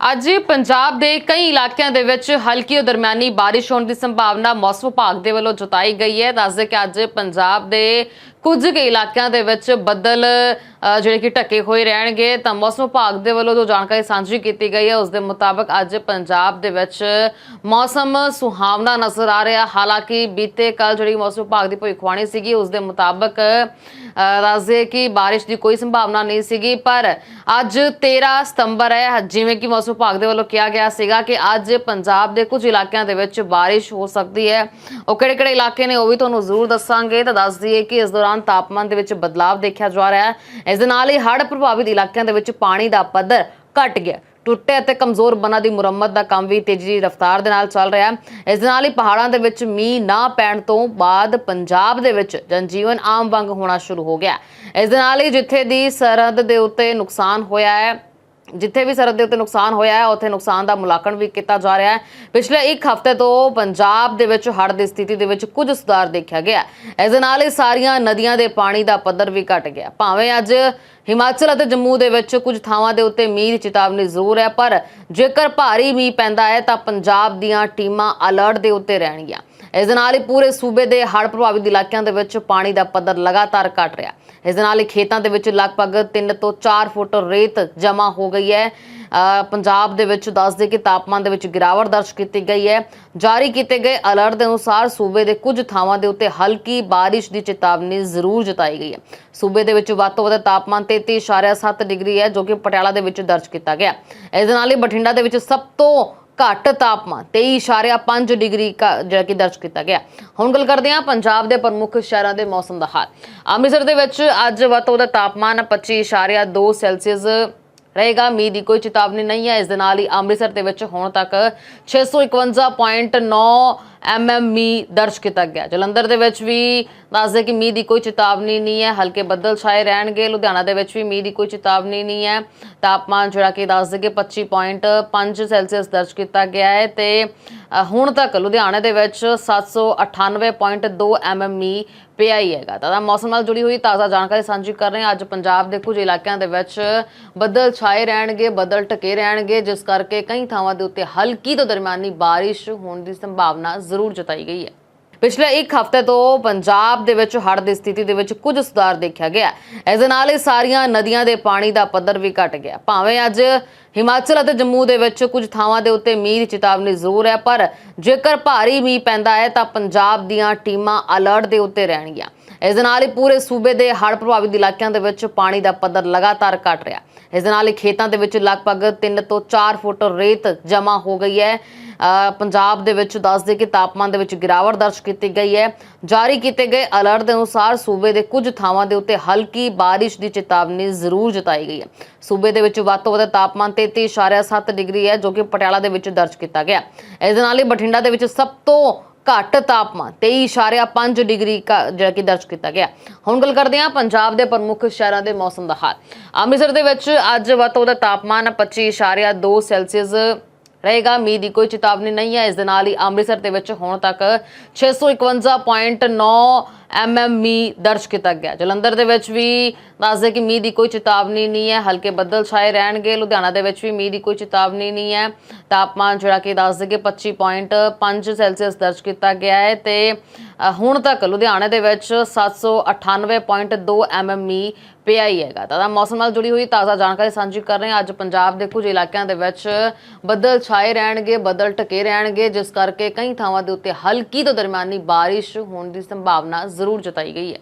ਅੱਜ ਪੰਜਾਬ ਦੇ ਕਈ ਇਲਾਕਿਆਂ ਦੇ ਵਿੱਚ ਹਲਕੀ ਤੋਂ ਦਰਮਿਆਨੀ ਬਾਰਿਸ਼ ਹੋਣ ਦੀ ਸੰਭਾਵਨਾ ਮੌਸਮ ਵਿਭਾਗ ਦੇ ਵੱਲੋਂ ਜਤਾਈ ਗਈ ਹੈ। ਦੱਸਦੇ ਕਿ ਅੱਜ ਪੰਜਾਬ ਦੇ ਕੁਝ ਕੁ ਇਲਾਕਿਆਂ ਦੇ ਵਿੱਚ ਬੱਦਲ ਜਿਹੜੇ ਕਿ ਢਕੇ ਹੋਏ ਰਹਿਣਗੇ। ਤਾਂ ਮੌਸਮ ਵਿਭਾਗ ਦੇ ਵੱਲੋਂ ਜੋ ਜਾਣਕਾਰੀ ਸਾਂਝੀ ਕੀਤੀ ਗਈ ਹੈ ਉਸ ਦੇ ਮੁਤਾਬਕ ਅੱਜ ਪੰਜਾਬ ਦੇ ਵਿੱਚ ਮੌਸਮ ਸੁਹਾਵਣਾ ਨਜ਼ਰ ਆ ਰਿਹਾ। ਹਾਲਾਂਕਿ ਬੀਤੇ ਕੱਲ ਜਿਹੜੀ ਮੌਸਮ ਵਿਭਾਗ ਦੀ ਭਵਿੱਖਬਾਣੀ ਸੀਗੀ ਉਸ ਦੇ ਮੁਤਾਬਕ ਅ, ਦੱਸਦੇ ਕਿ ਬਾਰਿਸ਼ ਦੀ ਕੋਈ ਸੰਭਾਵਨਾ ਨਹੀਂ ਸੀਗੀ। ਪਰ ਅੱਜ 13 ਸਤੰਬਰ ਹੈ ਜਿਵੇਂ ਕਿ ਮੌਸਮ ਵਿਭਾਗ ਦੇ ਵੱਲੋਂ ਕਿਹਾ ਗਿਆ ਸੀਗਾ ਕਿ ਅੱਜ ਪੰਜਾਬ ਦੇ ਕੁਝ ਇਲਾਕਿਆਂ ਦੇ ਵਿੱਚ ਬਾਰਿਸ਼ ਹੋ ਸਕਦੀ ਹੈ। ਉਹ ਕਿਹੜੇ ਕਿਹੜੇ ਇਲਾਕੇ ਨੇ ਉਹ ਵੀ ਤੁਹਾਨੂੰ ਜ਼ਰੂਰ ਦੱਸਾਂਗੇ। ਤਾਂ ਦੱਸ ਦਈਏ ਕਿ ਇਸ ਦੌਰਾਨ ਤਾਪਮਾਨ ਦੇ ਵਿੱਚ ਬਦਲਾਅ ਦੇਖਿਆ ਜਾ ਰਿਹਾ ਹੈ। ਇਸ ਦੇ ਨਾਲ ਹੀ ਹੜ੍ਹ ਪ੍ਰਭਾਵਿਤ ਇਲਾਕਿਆਂ ਦੇ ਵਿੱਚ ਪਾਣੀ ਦਾ ਪੱਧਰ ਘਟ ਗਿਆ ਟੁੱਟੇ ਅਤੇ ਕਮਜ਼ੋਰ ਬਨਾਂ ਦੀ ਮੁਰੰਮਤ ਦਾ ਕੰਮ ਵੀ ਤੇਜ਼ੀ ਰਫ਼ਤਾਰ ਦੇ ਨਾਲ ਚੱਲ ਰਿਹਾ ਹੈ। ਇਸ ਦੇ ਨਾਲ ਹੀ ਪਹਾੜਾਂ ਦੇ ਵਿੱਚ ਮੀਂਹ ਨਾ ਪੈਣ ਤੋਂ ਬਾਅਦ ਪੰਜਾਬ ਦੇ ਵਿੱਚ ਜਨਜੀਵਨ ਆਮ ਵਾਂਗ ਹੋਣਾ ਸ਼ੁਰੂ ਹੋ ਗਿਆ ਇਸ ਦੇ ਨਾਲ ਹੀ ਜਿੱਥੇ ਦੀ ਸਰਹੱਦ ਦੇ ਉੱਤੇ ਨੁਕਸਾਨ ਹੋਇਆ ਹੈ ਜਿੱਥੇ ਵੀ ਸਰਹੱਦ ਦੇ ਉੱਤੇ ਨੁਕਸਾਨ ਹੋਇਆ ਹੈ, ਉੱਥੇ ਨੁਕਸਾਨ ਦਾ ਮੁਲਾਂਕਣ ਵੀ ਕੀਤਾ ਜਾ ਰਿਹਾ ਹੈ। ਪਿਛਲੇ ਇੱਕ ਹਫ਼ਤੇ ਤੋਂ ਪੰਜਾਬ ਦੇ ਵਿੱਚ ਹੜ੍ਹ ਦੀ ਸਥਿਤੀ ਦੇ ਵਿੱਚ ਕੁਝ ਸੁਧਾਰ ਦੇਖਿਆ ਗਿਆ ਇਸ ਦੇ ਨਾਲ ਹੀ ਸਾਰੀਆਂ ਨਦੀਆਂ ਦੇ ਪਾਣੀ ਦਾ ਪੱਧਰ ਵੀ ਘਟ ਗਿਆ। ਭਾਵੇਂ ਅੱਜ ਹਿਮਾਚਲ ਅਤੇ ਜੰਮੂ ਦੇ ਵਿੱਚ ਕੁਝ ਥਾਵਾਂ ਦੇ ਉੱਤੇ ਮੀਂਹ ਦੀ ਚੇਤਾਵਨੀ ਜ਼ਰੂਰ ਹੈ, ਪਰ ਜੇਕਰ ਭਾਰੀ ਮੀਂਹ ਪੈਂਦਾ ਹੈ, ਤਾਂ ਪੰਜਾਬ ਦੀਆਂ ਟੀਮਾਂ ਅਲਰਟ ਦੇ ਉੱਤੇ ਰਹਿਣਗੀਆਂ। ਇਸ ਦੇ ਨਾਲ ਹੀ ਪੂਰੇ ਸੂਬੇ ਦੇ ਹੜ੍ਹ ਪ੍ਰਭਾਵਿਤ ਇਲਾਕਿਆਂ ਦੇ ਵਿੱਚ ਪਾਣੀ ਦਾ ਪੱਧਰ ਲਗਾਤਾਰ ਘਟ ਰਿਹਾ। ਇਸ ਦੇ ਨਾਲ ਹੀ ਖੇਤਾਂ ਦੇ ਵਿੱਚ ਲਗਭਗ 3 ਤੋਂ 4 ਫੁੱਟ ਰੇਤ ਜਮ੍ਹਾਂ ਹੋ ਗਈ ਹੈ। ਪੰਜਾਬ ਦੇ ਵਿੱਚ ਦੱਸਦੇ ਕਿ ਤਾਪਮਾਨ ਦੇ ਵਿੱਚ ਗਿਰਾਵਟ ਦਰਜ ਕੀਤੀ ਗਈ ਹੈ। ਜਾਰੀ ਕੀਤੇ ਗਏ ਅਲਰਟ ਦੇ ਅਨੁਸਾਰ ਸੂਬੇ ਦੇ ਕੁਝ ਥਾਵਾਂ ਦੇ ਉੱਤੇ ਹਲਕੀ ਬਾਰਿਸ਼ ਦੀ ਚੇਤਾਵਨੀ ਜ਼ਰੂਰ ਜਤਾਈ ਗਈ ਹੈ। ਸੂਬੇ ਦੇ ਵਿੱਚ ਵੱਧ ਤੋਂ ਵੱਧ ਤਾਪਮਾਨ 33.7 ਡਿਗਰੀ ਹੈ, ਜੋ ਕਿ ਪਟਿਆਲਾ ਦੇ ਵਿੱਚ ਦਰਜ ਕੀਤਾ ਗਿਆ। ਇਸ ਦੇ ਨਾਲ ਹੀ ਬਠਿੰਡਾ ਦੇ ਵਿੱਚ ਸਭ ਤੋਂ ਘੱਟ ਤਾਪਮਾਨ 23.5 ਡਿਗਰੀ ਕਾ, ਜਿਹੜਾ ਕਿ ਦਰਜ ਕੀਤਾ ਗਿਆ। ਹੁਣ ਗੱਲ ਕਰਦੇ ਹਾਂ ਪੰਜਾਬ ਦੇ ਪ੍ਰਮੁੱਖ ਸ਼ਹਿਰਾਂ ਦੇ ਮੌਸਮ ਦਾ ਹਾਲ। ਅੰਮ੍ਰਿਤਸਰ ਦੇ ਵਿੱਚ ਅੱਜ ਵੱਧ ਤੋਂ ਵੱਧ ਤਾਪਮਾਨ 25.2 ਸੈਲਸੀਅਸ ਰਹੇਗਾ। ਮੀਂਹ ਦੀ ਕੋਈ ਚੇਤਾਵਨੀ ਨਹੀਂ ਹੈ। ਇਸ ਦੇ ਨਾਲ ਹੀ ਅੰਮ੍ਰਿਤਸਰ ਦੇ ਵਿੱਚ ਹੁਣ ਤੱਕ 651.9 ਐਮਐਮ ਮੀਂਹ ਦਰਜ ਕੀਤਾ ਗਿਆ। ਜਲੰਧਰ ਦੇ ਵਿੱਚ ਵੀ ਦੱਸਦੇ ਕਿ ਮੀਂਹ ਦੀ ਕੋਈ ਚੇਤਾਵਨੀ ਨਹੀਂ ਹੈ। ਹਲਕੇ ਬੱਦਲ ਛਾਏ ਰਹਿਣਗੇ। ਲੁਧਿਆਣਾ ਦੇ ਵਿੱਚ ਵੀ ਮੀਂਹ ਦੀ ਕੋਈ ਚੇਤਾਵਨੀ ਨਹੀਂ ਹੈ। ਤਾਪਮਾਨ ਜਿਹੜਾ ਕਿ ਦੱਸਦੇ ਕਿ 25.5 ਸੈਲਸੀਅਸ ਦਰਜ ਕੀਤਾ ਗਿਆ ਹੈ ਤੇ ਹੁਣ ਤੱਕ ਲੁਧਿਆਣੇ ਦੇ ਵਿੱਚ 798.2 ਐਮਐਮ ਮੀਂਹ ਪਿਆ ਹੀ ਹੈਗਾ। ਤਾਂ ਮੌਸਮ ਨਾਲ ਜੁੜੀ ਹੋਈ ਤਾਜ਼ਾ ਜਾਣਕਾਰੀ ਸਾਂਝੀ ਕਰ ਰਹੇ ਹਾਂ। ਅੱਜ ਪੰਜਾਬ ਦੇ ਕੁਝ ਇਲਾਕਿਆਂ ਦੇ ਵਿੱਚ ਬੱਦਲ ਛਾਏ ਰਹਿਣਗੇ, ਬੱਦਲ ਢਕੇ ਰਹਿਣਗੇ, ਜਿਸ ਕਰਕੇ ਕਈ ਥਾਵਾਂ ਦੇ ਉੱਤੇ ਹਲਕੀ ਤੋਂ ਦਰਮਿਆਨੀ ਬਾਰਿਸ਼ ਹੋਣ ਦੀ ਸੰਭਾਵਨਾ ਜ਼ਰੂਰ ਜਤਾਈ ਗਈ ਹੈ। ਪਿਛਲੇ ਇੱਕ ਹਫ਼ਤੇ ਤੋਂ ਪੰਜਾਬ ਦੇ ਵਿੱਚ ਹੜ੍ਹ ਦੀ ਸਥਿਤੀ ਦੇ ਵਿੱਚ ਕੁਝ ਸੁਧਾਰ ਦੇਖਿਆ ਗਿਆ ਇਸ ਦੇ ਨਾਲ ਹੀ ਸਾਰੀਆਂ ਨਦੀਆਂ ਦੇ ਪਾਣੀ ਦਾ ਪੱਧਰ ਵੀ ਘਟ ਗਿਆ। ਭਾਵੇਂ ਅੱਜ ਹਿਮਾਚਲ ਅਤੇ ਜੰਮੂ ਦੇ ਵਿੱਚ ਕੁਝ ਥਾਵਾਂ ਦੇ ਉੱਤੇ ਮੀਂਹ ਦੀ ਚੇਤਾਵਨੀ ਜ਼ਰੂਰ ਹੈ, ਪਰ ਜੇਕਰ ਭਾਰੀ ਮੀਂਹ ਪੈਂਦਾ ਹੈ ਤਾਂ ਪੰਜਾਬ ਦੀਆਂ ਟੀਮਾਂ ਅਲਰਟ ਦੇ ਉੱਤੇ ਰਹਿਣਗੀਆਂ। ਇਸ ਦੇ ਨਾਲ ਹੀ ਪੂਰੇ ਸੂਬੇ ਦੇ ਹੜ੍ਹ ਪ੍ਰਭਾਵਿਤ ਇਲਾਕਿਆਂ ਦੇ ਵਿੱਚ ਪਾਣੀ ਦਾ ਪੱਧਰ ਲਗਾਤਾਰ ਘਟ ਰਿਹਾ। ਇਸ ਦੇ ਨਾਲ ਹੀ ਖੇਤਾਂ ਦੇ ਵਿੱਚ ਲਗਭਗ 3 ਤੋਂ 4 ਫੁੱਟ ਰੇਤ ਜਮ੍ਹਾਂ ਹੋ ਗਈ ਹੈ। ਪੰਜਾਬ ਦੇ ਵਿੱਚ ਦੱਸਦੇ ਕਿ ਤਾਪਮਾਨ ਦੇ ਵਿੱਚ ਗਿਰਾਵਟ ਦਰਜ ਕੀਤੀ ਗਈ ਹੈ। ਜਾਰੀ ਕੀਤੇ ਗਏ ਅਲਰਟ ਦੇ ਅਨੁਸਾਰ ਸੂਬੇ ਦੇ ਕੁਝ ਥਾਵਾਂ ਦੇ ਉੱਤੇ ਹਲਕੀ ਬਾਰਿਸ਼ ਦੀ ਚੇਤਾਵਨੀ ਜ਼ਰੂਰ ਜਤਾਈ ਗਈ ਹੈ। ਸੂਬੇ ਦੇ ਵਿੱਚ ਵੱਧ ਤੋਂ ਵੱਧ ਤਾਪਮਾਨ 33.7 ਡਿਗਰੀ ਹੈ, ਜੋ ਕਿ ਪਟਿਆਲਾ ਦੇ ਵਿੱਚ ਦਰਜ ਕੀਤਾ ਗਿਆ ਇਸ ਦੇ ਨਾਲ ਹੀ ਬਠਿੰਡਾ ਦੇ ਵਿੱਚ ਸਭ ਤੋਂ ਘੱਟ ਤਾਪਮਾਨ 23.5 ਡਿਗਰੀ ਕਾ, ਜਿਹੜਾ ਕਿ ਦਰਜ ਕੀਤਾ ਗਿਆ ਹੁਣ ਗੱਲ ਕਰਦੇ ਹਾਂ ਪੰਜਾਬ ਦੇ ਪ੍ਰਮੁੱਖ ਸ਼ਹਿਰਾਂ ਦੇ ਮੌਸਮ ਦਾ ਹਾਲ। ਅੰਮ੍ਰਿਤਸਰ ਦੇ ਵਿੱਚ ਅੱਜ ਵੱਧ ਤੋਂ ਵੱਧ ਤਾਪਮਾਨ 25.2 ਸੈਲਸੀਅਸ ਰਹੇਗਾ। ਮੀਂਹ ਦੀ ਕੋਈ ਚੇਤਾਵਨੀ ਨਹੀਂ ਹੈ। ਇਸ ਦੇ ਨਾਲ ਹੀ ਅੰਮ੍ਰਿਤਸਰ ਦੇ ਵਿੱਚ ਹੁਣ ਤੱਕ 651.9 ਐਮਐਮ ਮੀਂਹ ਦਰਜ ਕੀਤਾ ਗਿਆ। ਜਲੰਧਰ ਦੇ ਵਿੱਚ ਵੀ ਦੱਸਦੇ ਕਿ ਮੀਂਹ ਦੀ ਕੋਈ ਚੇਤਾਵਨੀ ਨਹੀਂ ਹੈ। ਹਲਕੇ ਬੱਦਲ ਛਾਏ ਰਹਿਣਗੇ। ਲੁਧਿਆਣਾ ਦੇ ਵਿੱਚ ਵੀ ਮੀਂਹ ਦੀ ਕੋਈ ਚੇਤਾਵਨੀ ਨਹੀਂ ਹੈ। ਤਾਪਮਾਨ ਜਿਹੜਾ ਕਿ ਦੱਸਦੇ ਕਿ 25.5 ਸੈਲਸੀਅਸ ਦਰਜ ਕੀਤਾ ਗਿਆ ਹੈ ਤੇ ਹੁਣ ਤੱਕ ਲੁਧਿਆਣੇ ਦੇ ਵਿੱਚ 798.2 ਐਮਐਮ ਮੀਂਹ ਪਿਆ ਹੀ ਹੈਗਾ। ਤਾਂ ਮੌਸਮ ਨਾਲ ਜੁੜੀ ਹੋਈ ਤਾਜ਼ਾ ਜਾਣਕਾਰੀ ਸਾਂਝੀ ਕਰ ਰਹੇ ਹਾਂ। ਅੱਜ ਪੰਜਾਬ ਦੇ ਕੁਝ ਇਲਾਕਿਆਂ ਦੇ ਵਿੱਚ ਬੱਦਲ ਛਾਏ ਰਹਿਣਗੇ, ਬੱਦਲ ਢਕੇ ਰਹਿਣਗੇ, ਜਿਸ ਕਰਕੇ ਕਈ ਥਾਵਾਂ ਦੇ ਉੱਤੇ ਹਲਕੀ ਤੋਂ ਦਰਮਿਆਨੀ ਬਾਰਿਸ਼ ਹੋਣ ਦੀ ਸੰਭਾਵਨਾ ਜ਼ਰੂਰ ਜਤਾਈ ਗਈ ਹੈ।